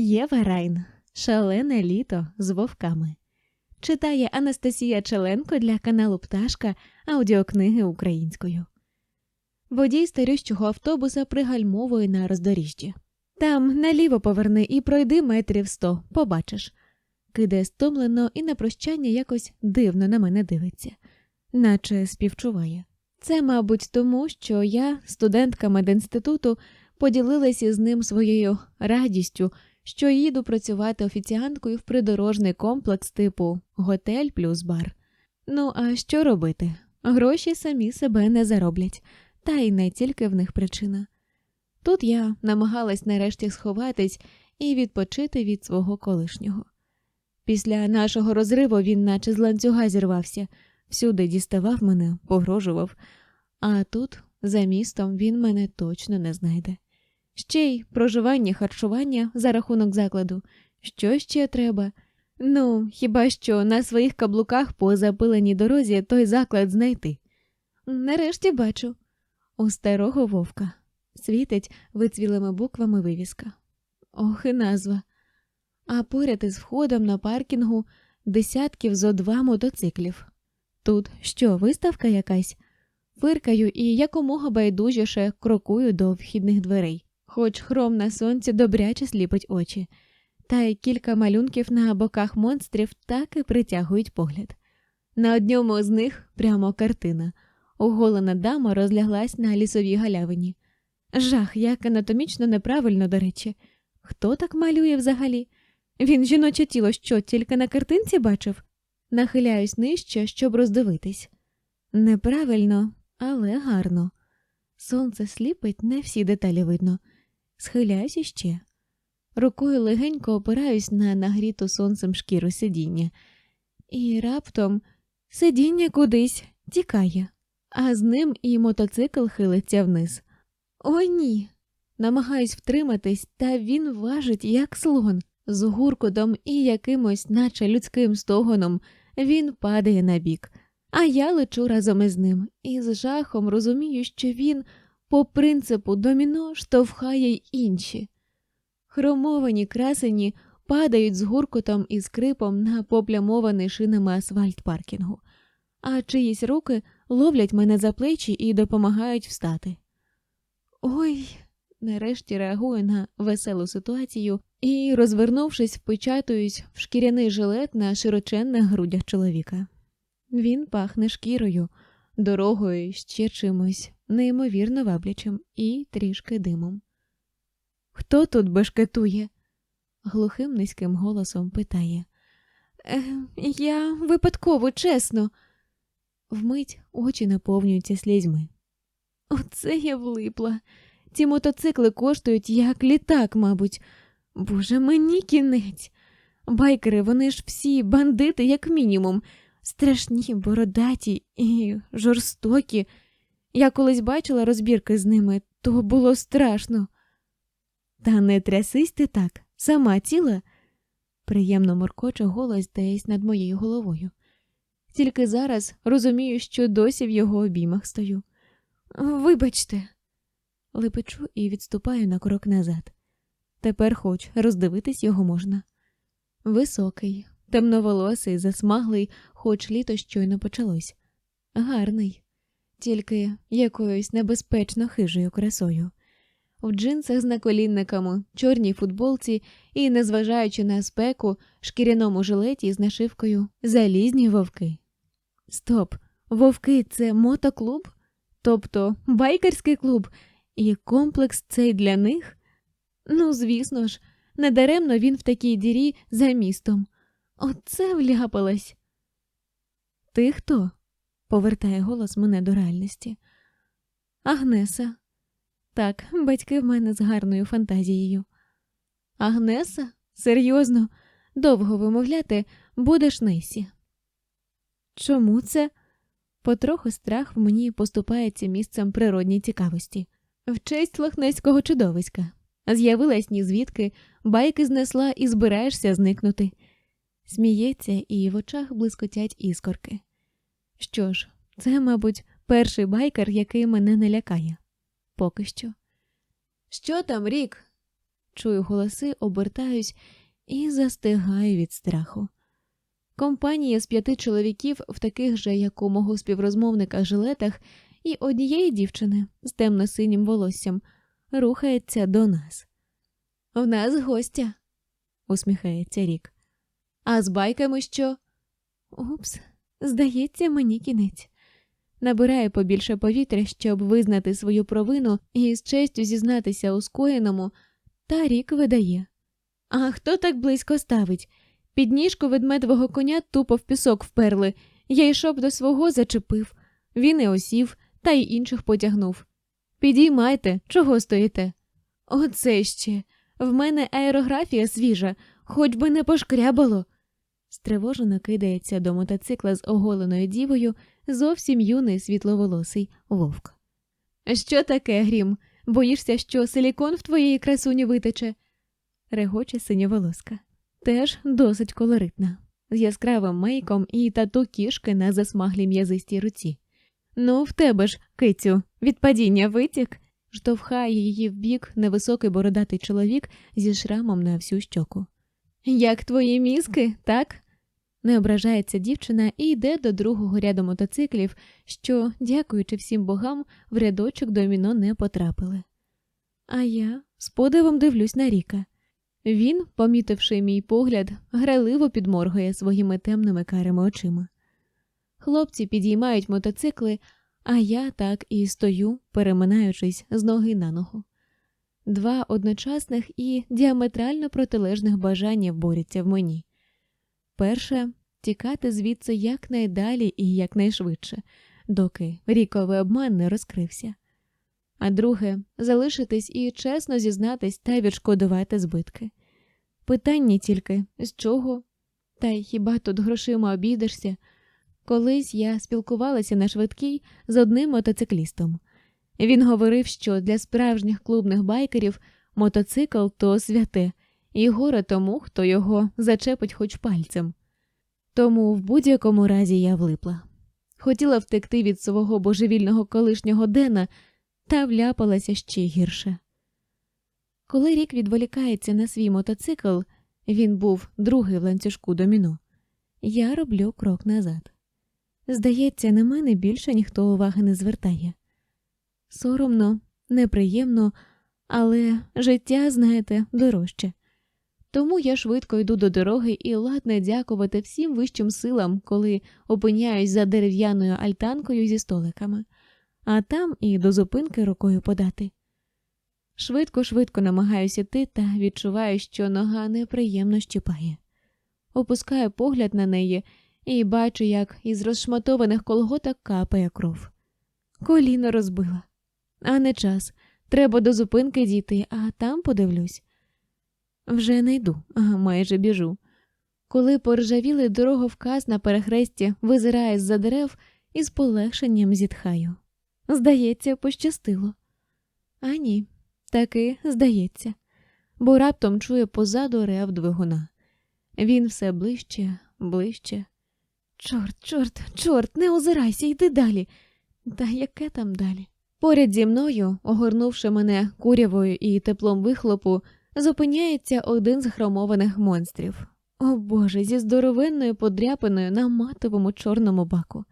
Єва Райн. Шалене літо з вовками. Читає Анастасія Челенко для каналу Пташка аудіокниги українською. Водій старющого автобуса пригальмовує на роздоріжжі. Там наліво поверни і пройди метрів сто, побачиш. Кидає стомлено і на прощання якось дивно на мене дивиться, наче співчуває. Це, мабуть, тому, що я, студентка медінституту, поділилася з ним своєю радістю, що їду працювати офіціанткою в придорожний комплекс типу готель плюс бар. Ну, а що робити? Гроші самі себе не зароблять, та й не тільки в них причина. Тут я намагалась нарешті сховатись і відпочити від свого колишнього. Після нашого розриву він наче з ланцюга зірвався, всюди діставав мене, погрожував, а тут, за містом, він мене точно не знайде. Ще й проживання, харчування за рахунок закладу. Що ще треба? Ну, хіба що на своїх каблуках по запиленій дорозі той заклад знайти. Нарешті бачу у старого вовка світить вицвілими буквами вивіска. Ох, і назва. А поряд із входом на паркінгу десятків зо два мотоциклів. Тут що, виставка якась? Фиркаю і якомога байдужіше крокую до вхідних дверей, хоч хром на сонці добряче сліпить очі, та й кілька малюнків на боках монстрів так і притягують погляд. На одному з них прямо картина. Оголена дама розляглась на лісовій галявині. Жах, як анатомічно неправильно, до речі. Хто так малює взагалі? Він жіноче тіло що, тільки на картинці бачив? Нахиляюсь нижче, щоб роздивитись. Неправильно, але гарно. Сонце сліпить, не всі деталі видно. Схиляюсь іще. Рукою легенько опираюсь на нагріту сонцем шкіру сидіння, і раптом сидіння кудись тікає, а з ним і мотоцикл хилиться вниз. О, ні. Намагаюсь втриматись, та він важить, як слон. З гуркотом і якимось, наче людським стогоном, він падає на бік, а я лечу разом із ним і з жахом розумію, що він, по принципу доміно, штовхає й інші. Хромовані красені падають з гуркотом і скрипом на поплямований шинами асфальт паркінгу, а чиїсь руки ловлять мене за плечі і допомагають встати. Ой, нарешті реагую на веселу ситуацію і, розвернувшись, впечатуюсь в шкіряний жилет на широченних грудях чоловіка. Він пахне шкірою, дорогою, ще чимось, неймовірно ваблячим і трішки димом. Хто тут бешкетує? глухим низьким голосом питає. «Е, я випадково, чесно. Вмить очі наповнюються слізьми. Оце я влипла. Ці мотоцикли коштують як літак, мабуть. Боже, мені кінець. Байкери, вони ж всі бандити, як мінімум, страшні, бородаті і жорстокі. Я колись бачила розбірки з ними, то було страшно. Та не трясись ти так, сама ціла, приємно моркоче голос десь над моєю головою. Тільки зараз розумію, що досі в його обіймах стою. Вибачте, лепечу і відступаю на крок назад. Тепер хоч роздивитись його можна. Високий, темноволосий, засмаглий, хоч літо щойно почалось. Гарний, тільки якоюсь небезпечно хижою красою. В джинсах з наколінниками, чорній футболці і, незважаючи на спеку, шкіряному жилеті з нашивкою залізні вовки. Стоп, вовки це мотоклуб? Тобто байкерський клуб, і комплекс цей для них? Ну, звісно ж, недаремно він в такій дірі за містом. Оце вляпалась. Ти хто? повертає голос мене до реальності. Агнеса. Так, батьки в мене з гарною фантазією. Агнеса? Серйозно, довго вимовляти будеш Несі. Чому це? Потроху страх в мені поступається місцем природній цікавості. В честь лохнеського чудовиська. З'явилась ні звідки, байки знесла і збираєшся зникнути. Сміється, і в очах блискотять іскорки. Що ж, це, мабуть, перший байкер, який мене не лякає. Поки що. Що там, рік? чую голоси, обертаюсь і застигаю від страху. Компанія з п'яти чоловіків в таких же, як у мого співрозмовника, жилетах, і однієї дівчини з темно-синім волоссям рухається до нас. В нас гостя, усміхається Рік. А з байками що? Упс, здається, мені кінець. Набирає побільше повітря, щоб визнати свою провину і з честю зізнатися у скоєному, та рік видає. А хто так близько ставить? Під ніжку ведмедового коня тупо в пісок вперли. Я йшов до свого зачепив. Він і осів, та й інших потягнув. Підіймайте, чого стоїте? Оце ще. В мене аерографія свіжа, хоч би не пошкрябало. Стривожено кидається до мотоцикла з оголеною дівою зовсім юний світловолосий вовк. Що таке, Грім? Боїшся, що силікон в твоєї красуні витече? регоче синьоволоска. Теж досить колоритна, з яскравим мейком і тату кішки на засмаглій м'язистій руці. Ну, в тебе ж, кицю, від падіння витік, штовхає її в бік невисокий бородатий чоловік зі шрамом на всю щоку. Як твої мізки, так? Не ображається дівчина і йде до другого ряду мотоциклів, що, дякуючи всім богам, в рядочок доміно не потрапили. А я з подивом дивлюсь на Ріка. Він, помітивши мій погляд, граливо підморгує своїми темними карими очима. Хлопці підіймають мотоцикли, а я так і стою, переминаючись з ноги на ногу. Два одночасних і діаметрально протилежних бажання борються в мені. Перше тікати звідси якнайдалі і якнайшвидше, доки ріковий обман не розкрився. А друге залишитись і чесно зізнатись та відшкодувати збитки. Питання тільки з чого? Та й хіба тут грошима обійдешся? Колись я спілкувалася на швидкій з одним мотоциклістом. Він говорив, що для справжніх клубних байкерів мотоцикл то святе, і горе тому, хто його зачепить хоч пальцем. Тому в будь-якому разі я влипла. Хотіла втекти від свого божевільного колишнього Дена та вляпалася ще гірше. Коли рік відволікається на свій мотоцикл, він був другий в ланцюжку доміно, я роблю крок назад. Здається, на мене більше ніхто уваги не звертає. Соромно, неприємно, але життя, знаєте, дорожче. Тому я швидко йду до дороги і ладне дякувати всім вищим силам, коли опиняюсь за дерев'яною альтанкою зі столиками, а там і до зупинки рукою подати. Швидко, швидко намагаюся йти та відчуваю, що нога неприємно щипає. Опускаю погляд на неї і бачу, як із розшматованих колготок капає кров. Коліно розбила. А не час. Треба до зупинки дійти, а там подивлюсь. Вже не йду, а майже біжу. Коли поржавілий дороговказ на перехресті визирає з за дерев і з полегшенням зітхаю. Здається, пощастило. А ні, таки здається, бо раптом чує позаду рев двигуна. Він все ближче, ближче. Чорт, чорт, чорт, не озирайся, йди далі. Та яке там далі? Поряд зі мною, огорнувши мене курявою і теплом вихлопу, зупиняється один з хромованих монстрів. О Боже, зі здоровенною подряпиною на матовому чорному баку.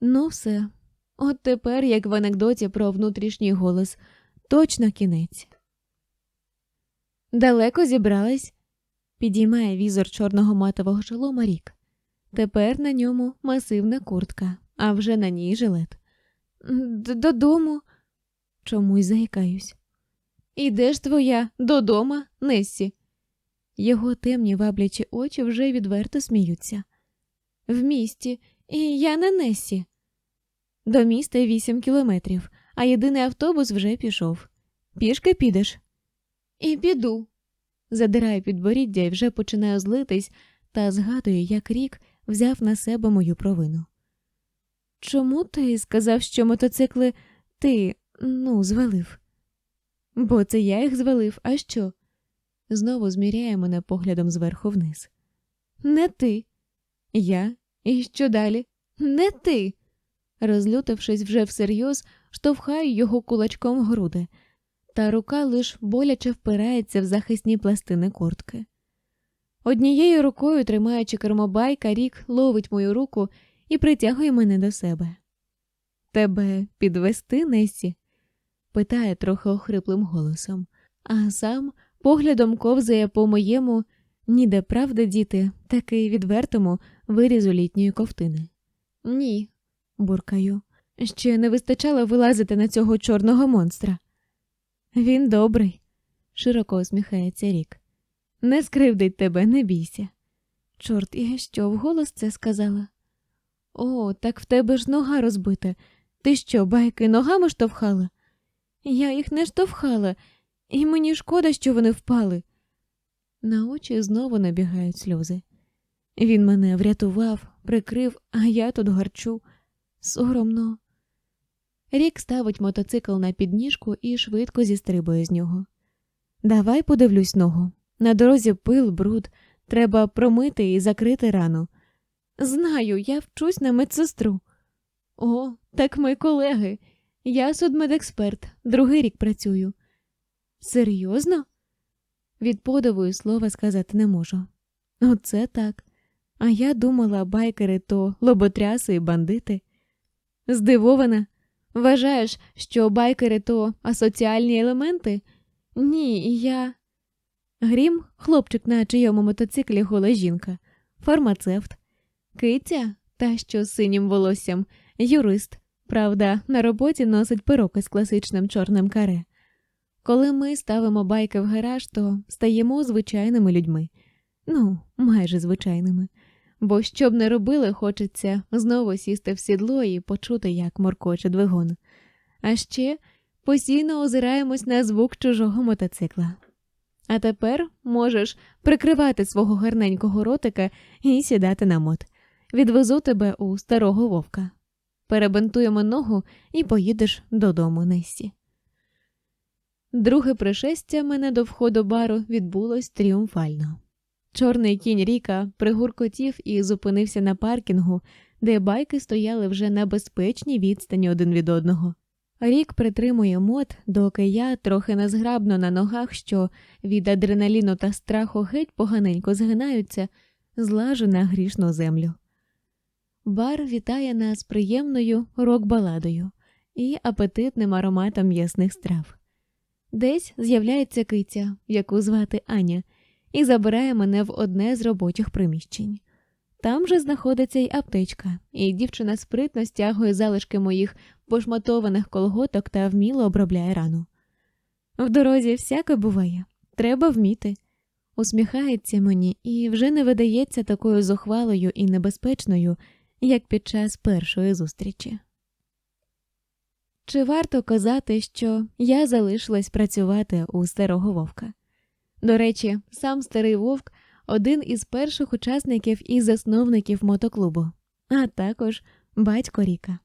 Ну, все, от тепер, як в анекдоті про внутрішній голос, точно кінець. Далеко зібрались, підіймає візор чорного матового шолома рік. Тепер на ньому масивна куртка, а вже на ній жилет. Додому, чомусь заїкаюсь. Іде ж твоя додома, Нессі. Його темні ваблячі очі вже відверто сміються. В місті, і я не Нессі. До міста вісім кілометрів, а єдиний автобус вже пішов. Пішки підеш? І піду. Задираю підборіддя і вже починаю злитись та згадую, як рік взяв на себе мою провину. Чому ти сказав, що мотоцикли ти, ну, звалив? Бо це я їх звалив, а що? Знову зміряє мене поглядом зверху вниз. Не ти. Я? І що далі? Не ти. Розлютившись вже всерйоз, штовхаю його кулачком в груди. та рука лиш боляче впирається в захисні пластини куртки. Однією рукою, тримаючи кермобайка, рік ловить мою руку і притягує мене до себе. Тебе підвести, Несі? питає трохи охриплим голосом, а сам поглядом ковзає по моєму, ніде правда, діти, таки відвертому вирізу літньої ковтини. Ні, буркаю. Ще не вистачало вилазити на цього чорного монстра. Він добрий, широко усміхається рік. Не скривдить тебе, не бійся. Чорт, я що, вголос це сказала? О, так в тебе ж нога розбита. Ти що, байки ногами штовхала? Я їх не штовхала, і мені шкода, що вони впали. На очі знову набігають сльози. Він мене врятував, прикрив, а я тут гарчу. Соромно. Рік ставить мотоцикл на підніжку і швидко зістрибує з нього. Давай подивлюсь ногу. На дорозі пил, бруд, треба промити і закрити рану. Знаю, я вчусь на медсестру. О, так ми колеги. Я судмедексперт, другий рік працюю. Серйозно? Від подиву слова сказати не можу. Оце так. А я думала, байкери то лоботряси і бандити. Здивована. Вважаєш, що байкери то асоціальні елементи? Ні, я. Грім, хлопчик на чийому мотоциклі гола жінка, фармацевт, киця, та що з синім волоссям, юрист. Правда, на роботі носить перуки з класичним чорним каре. Коли ми ставимо байки в гараж, то стаємо звичайними людьми. Ну, майже звичайними. Бо що б не робили, хочеться знову сісти в сідло і почути, як моркоче двигун. А ще постійно озираємось на звук чужого мотоцикла. А тепер можеш прикривати свого гарненького ротика і сідати на мот. Відвезу тебе у старого вовка. Перебинтуємо ногу і поїдеш додому Несі. Друге пришестя мене до входу бару відбулось тріумфально. Чорний кінь Ріка пригуркотів і зупинився на паркінгу, де байки стояли вже на безпечній відстані один від одного. Рік притримує мот, доки я трохи незграбно на ногах, що від адреналіну та страху геть поганенько згинаються, злажу на грішну землю. Бар вітає нас приємною рок-баладою і апетитним ароматом м'ясних страв. Десь з'являється киця, яку звати Аня, і забирає мене в одне з робочих приміщень. Там же знаходиться й аптечка, і дівчина спритно стягує залишки моїх пошматованих колготок та вміло обробляє рану. В дорозі всяке буває, треба вміти. Усміхається мені і вже не видається такою зухвалою і небезпечною, як під час першої зустрічі. Чи варто казати, що я залишилась працювати у старого вовка? До речі, сам старий вовк один із перших учасників і засновників мотоклубу, а також батько Ріка.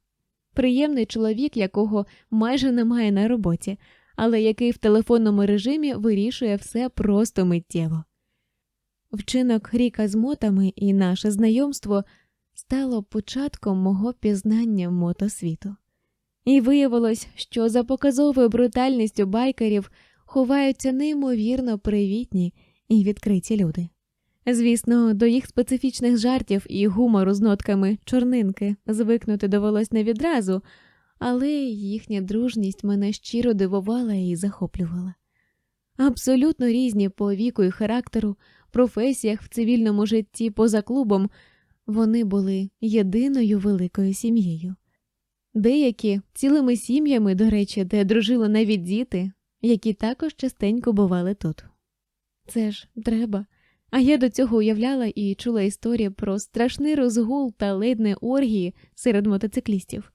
Приємний чоловік, якого майже немає на роботі, але який в телефонному режимі вирішує все просто миттєво. Вчинок Ріка з мотами і наше знайомство стало початком мого пізнання мотосвіту. І виявилось, що за показовою брутальністю байкерів ховаються неймовірно привітні і відкриті люди. Звісно, до їх специфічних жартів і гумору з нотками чорнинки звикнути довелось не відразу, але їхня дружність мене щиро дивувала і захоплювала. Абсолютно різні по віку і характеру, професіях в цивільному житті поза клубом, вони були єдиною великою сім'єю. Деякі цілими сім'ями, до речі, де дружили навіть діти, які також частенько бували тут. Це ж треба. А я до цього уявляла і чула історії про страшний розгул та ледне оргії серед мотоциклістів.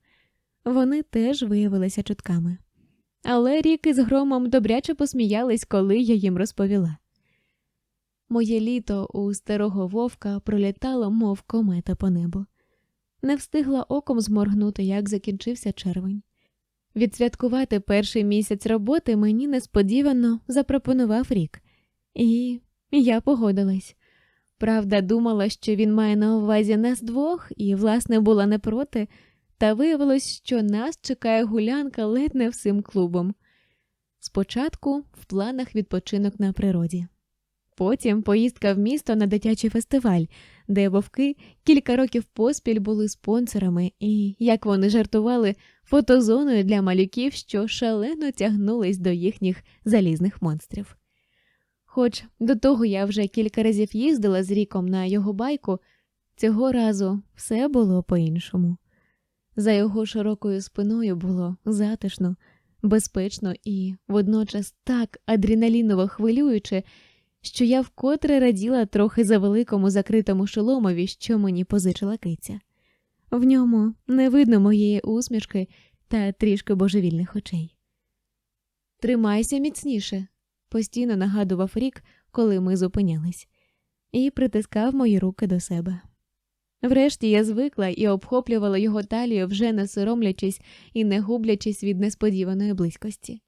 Вони теж виявилися чутками. Але ріки з громом добряче посміялись, коли я їм розповіла. Моє літо у старого вовка пролітало, мов комета по небу. Не встигла оком зморгнути, як закінчився червень. Відсвяткувати перший місяць роботи мені несподівано запропонував рік, і я погодилась. Правда, думала, що він має на увазі нас двох, і, власне, була не проти, та виявилось, що нас чекає гулянка ледь не всім клубом. Спочатку в планах відпочинок на природі. Потім поїздка в місто на дитячий фестиваль, де вовки кілька років поспіль були спонсорами, і, як вони жартували, фотозоною для малюків, що шалено тягнулись до їхніх залізних монстрів. Хоч до того я вже кілька разів їздила з ріком на його байку, цього разу все було по-іншому. За його широкою спиною було затишно, безпечно і водночас так адреналіново хвилююче, що я вкотре раділа трохи за великому закритому шоломові, що мені позичила киця. В ньому не видно моєї усмішки та трішки божевільних очей. Тримайся міцніше, постійно нагадував рік, коли ми зупинялись, і притискав мої руки до себе. Врешті я звикла і обхоплювала його талію, вже не соромлячись і не гублячись від несподіваної близькості.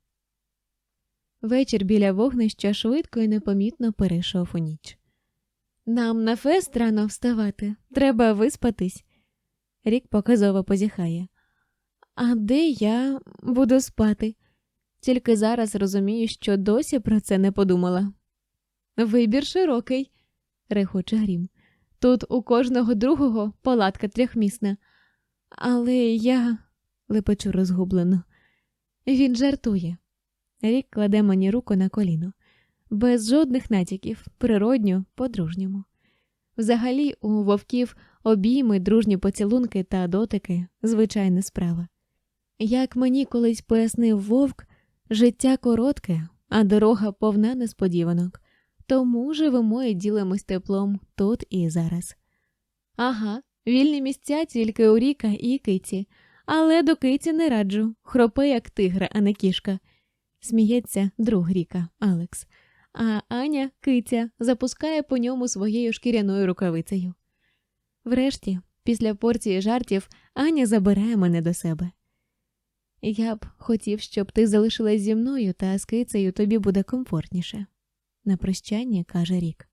Вечір біля вогнища швидко і непомітно перейшов у ніч. Нам на фест рано вставати, треба виспатись. Рік показово позіхає. А де я буду спати? Тільки зараз розумію, що досі про це не подумала. Вибір широкий, рехоче грім. Тут у кожного другого палатка трьохмісна. Але я лепечу розгублено. Він жартує. Рік кладе мені руку на коліно, без жодних натяків, природньо, по-дружньому. Взагалі, у вовків обійми, дружні поцілунки та дотики звичайна справа. Як мені колись пояснив вовк, життя коротке, а дорога повна несподіванок, тому живемо і ділимось теплом тут і зараз. Ага, вільні місця тільки у ріка і киці, але до киці не раджу, хропе, як тигра, а не кішка сміється друг Ріка Алекс, а Аня киця запускає по ньому своєю шкіряною рукавицею. Врешті, після порції жартів, Аня забирає мене до себе. Я б хотів, щоб ти залишилась зі мною, та з кицею тобі буде комфортніше. На прощання каже Рік.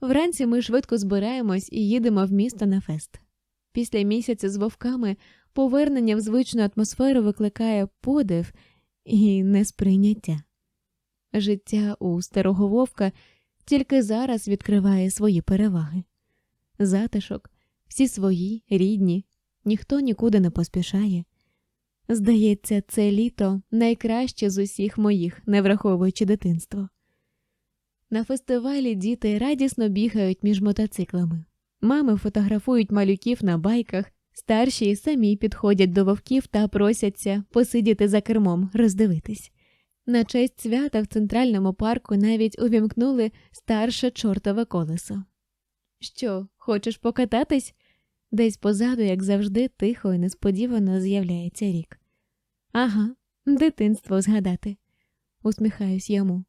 Вранці ми швидко збираємось і їдемо в місто на фест. Після місяця з вовками повернення в звичну атмосферу викликає подив і несприйняття. Життя у старого вовка тільки зараз відкриває свої переваги. Затишок, всі свої, рідні, ніхто нікуди не поспішає. Здається, це літо найкраще з усіх моїх, не враховуючи дитинство. На фестивалі діти радісно бігають між мотоциклами. Мами фотографують малюків на байках, Старші самі підходять до вовків та просяться посидіти за кермом, роздивитись. На честь свята в центральному парку навіть увімкнули старше чортове колесо. Що, хочеш покататись? Десь позаду, як завжди, тихо і несподівано з'являється рік. Ага, дитинство згадати, усміхаюсь йому.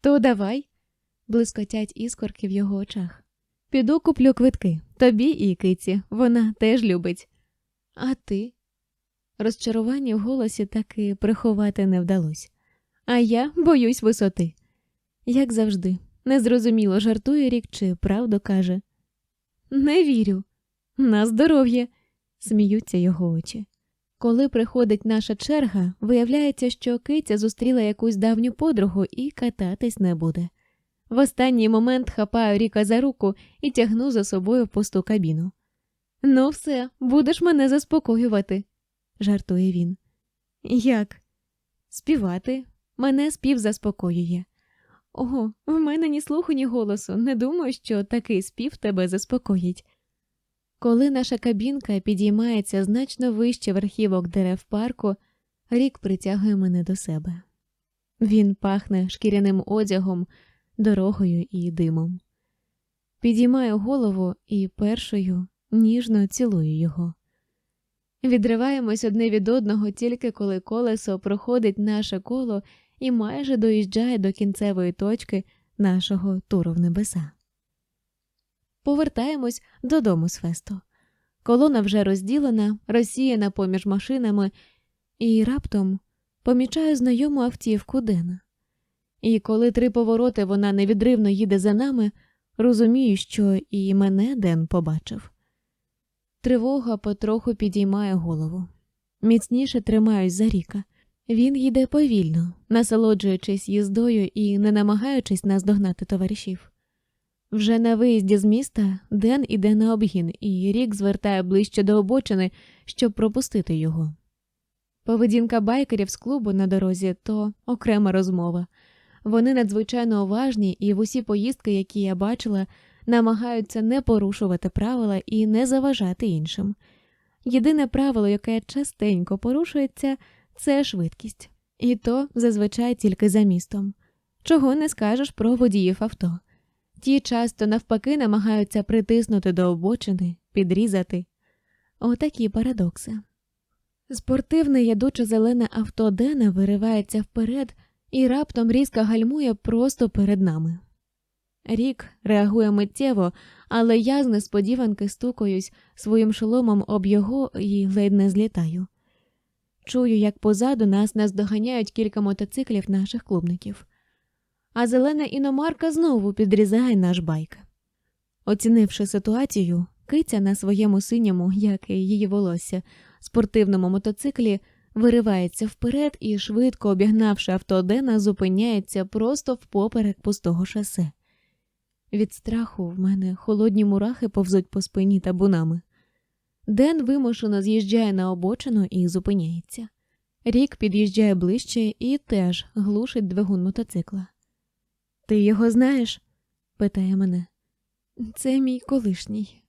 То давай, блискотять іскорки в його очах. Піду куплю квитки тобі і киці, вона теж любить. А ти? Розчарування в голосі таки приховати не вдалося. А я боюсь висоти. Як завжди, незрозуміло жартує рік чи правду каже. Не вірю. На здоров'я, сміються його очі. Коли приходить наша черга, виявляється, що киця зустріла якусь давню подругу і кататись не буде. В останній момент хапаю Ріка за руку і тягну за собою в пусту кабіну. Ну, все, будеш мене заспокоювати, жартує він. Як? Співати. Мене спів заспокоює. Ого, в мене ні слуху, ні голосу. Не думаю, що такий спів тебе заспокоїть. Коли наша кабінка підіймається значно вище верхівок дерев парку, рік притягує мене до себе. Він пахне шкіряним одягом дорогою і димом. Підіймаю голову і першою ніжно цілую його. Відриваємось одне від одного тільки коли колесо проходить наше коло і майже доїжджає до кінцевої точки нашого туру в небеса. Повертаємось додому з фесту. Колона вже розділена, розсіяна поміж машинами, і раптом помічаю знайому автівку Дена. І коли три повороти вона невідривно їде за нами, розумію, що і мене Ден побачив. Тривога потроху підіймає голову. Міцніше тримаюсь за ріка. Він їде повільно, насолоджуючись їздою і не намагаючись наздогнати товаришів. Вже на виїзді з міста Ден іде на обгін, і Рік звертає ближче до обочини, щоб пропустити його. Поведінка байкерів з клубу на дорозі то окрема розмова. Вони надзвичайно уважні і в усі поїздки, які я бачила, намагаються не порушувати правила і не заважати іншим. Єдине правило, яке частенько порушується, це швидкість, і то зазвичай тільки за містом. Чого не скажеш про водіїв авто. Ті часто навпаки намагаються притиснути до обочини, підрізати. Отакі парадокси. Спортивне ядуче зелене авто Дена виривається вперед і раптом різко гальмує просто перед нами. Рік реагує миттєво, але я з несподіванки стукаюсь своїм шоломом об його і ледь не злітаю. Чую, як позаду нас наздоганяють кілька мотоциклів наших клубників. А зелена іномарка знову підрізає наш байк. Оцінивши ситуацію, киця на своєму синьому, як і її волосся, спортивному мотоциклі виривається вперед і, швидко обігнавши авто Дена, зупиняється просто впоперек пустого шосе. Від страху в мене холодні мурахи повзуть по спині табунами. Ден вимушено з'їжджає на обочину і зупиняється. Рік під'їжджає ближче і теж глушить двигун мотоцикла. Ти його знаєш? питає мене. Це мій колишній,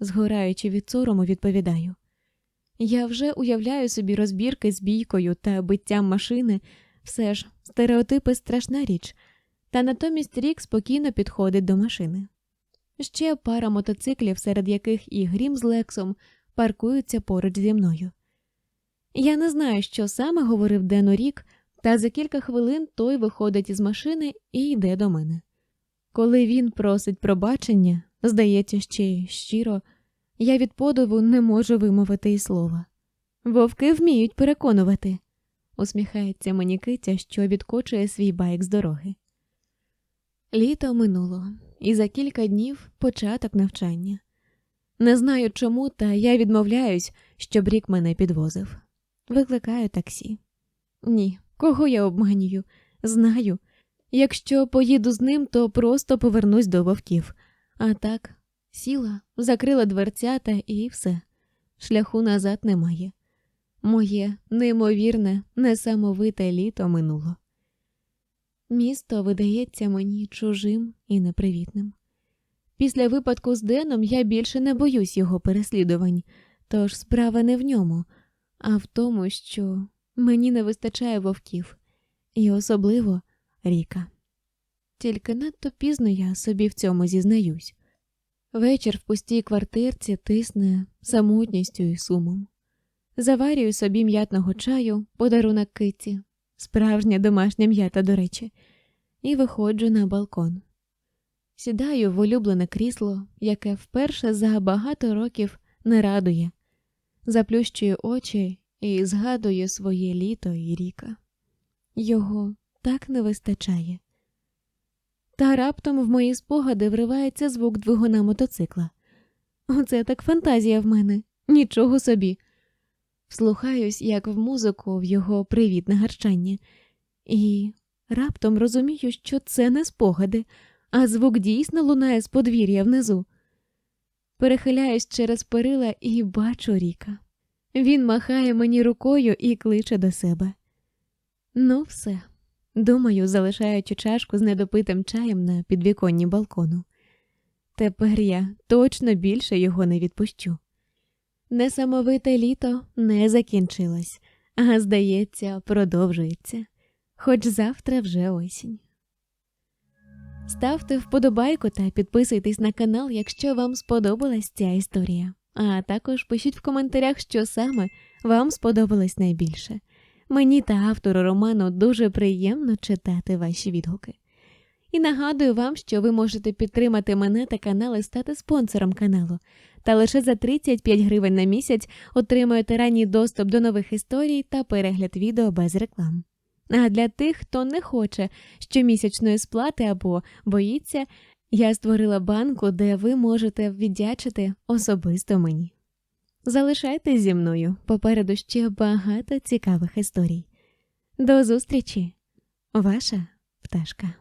згораючи від сорому, відповідаю. Я вже уявляю собі розбірки з бійкою та биттям машини, все ж стереотипи страшна річ, та натомість рік спокійно підходить до машини. Ще пара мотоциклів, серед яких і грім з Лексом, паркуються поруч зі мною. Я не знаю, що саме говорив Дену рік, та за кілька хвилин той виходить із машини і йде до мене. Коли він просить пробачення, здається, ще й щиро, я від подиву не можу вимовити і слова. Вовки вміють переконувати, усміхається мені киця, що відкочує свій байк з дороги. Літо минуло, і за кілька днів початок навчання. Не знаю чому, та я відмовляюсь, щоб рік мене підвозив. Викликаю таксі. Ні, кого я обманюю? Знаю. Якщо поїду з ним, то просто повернусь до вовків. А так, сіла, закрила дверцята і все. Шляху назад немає. Моє неймовірне, несамовите літо минуло. Місто видається мені чужим і непривітним. Після випадку з Деном я більше не боюсь його переслідувань, тож справа не в ньому, а в тому, що мені не вистачає вовків, і особливо ріка. Тільки надто пізно я собі в цьому зізнаюсь. Вечір в пустій квартирці тисне самотністю і сумом. Заварюю собі м'ятного чаю, подарунок киті, справжня домашня м'ята, до речі, і виходжу на балкон. Сідаю в улюблене крісло, яке вперше за багато років не радує, заплющую очі і згадую своє літо і ріка. Його так не вистачає. Та раптом в мої спогади вривається звук двигуна мотоцикла. Оце так фантазія в мене, нічого собі. Вслухаюсь, як в музику в його привітне гарчання, і раптом розумію, що це не спогади, а звук дійсно лунає з подвір'я внизу. Перехиляюсь через перила і бачу Ріка. Він махає мені рукою і кличе до себе. Ну, все, думаю, залишаючи чашку з недопитим чаєм на підвіконні балкону. Тепер я точно більше його не відпущу. Несамовите літо не закінчилось, а здається, продовжується, хоч завтра вже осінь. Ставте вподобайку та підписуйтесь на канал, якщо вам сподобалась ця історія. А також пишіть в коментарях, що саме вам сподобалось найбільше. Мені та автору роману дуже приємно читати ваші відгуки. І нагадую вам, що ви можете підтримати мене та канал і стати спонсором каналу, та лише за 35 гривень на місяць отримуєте ранній доступ до нових історій та перегляд відео без реклам. А для тих, хто не хоче щомісячної сплати або боїться, я створила банку, де ви можете віддячити особисто мені. Залишайтесь зі мною попереду ще багато цікавих історій. До зустрічі, ваша пташка.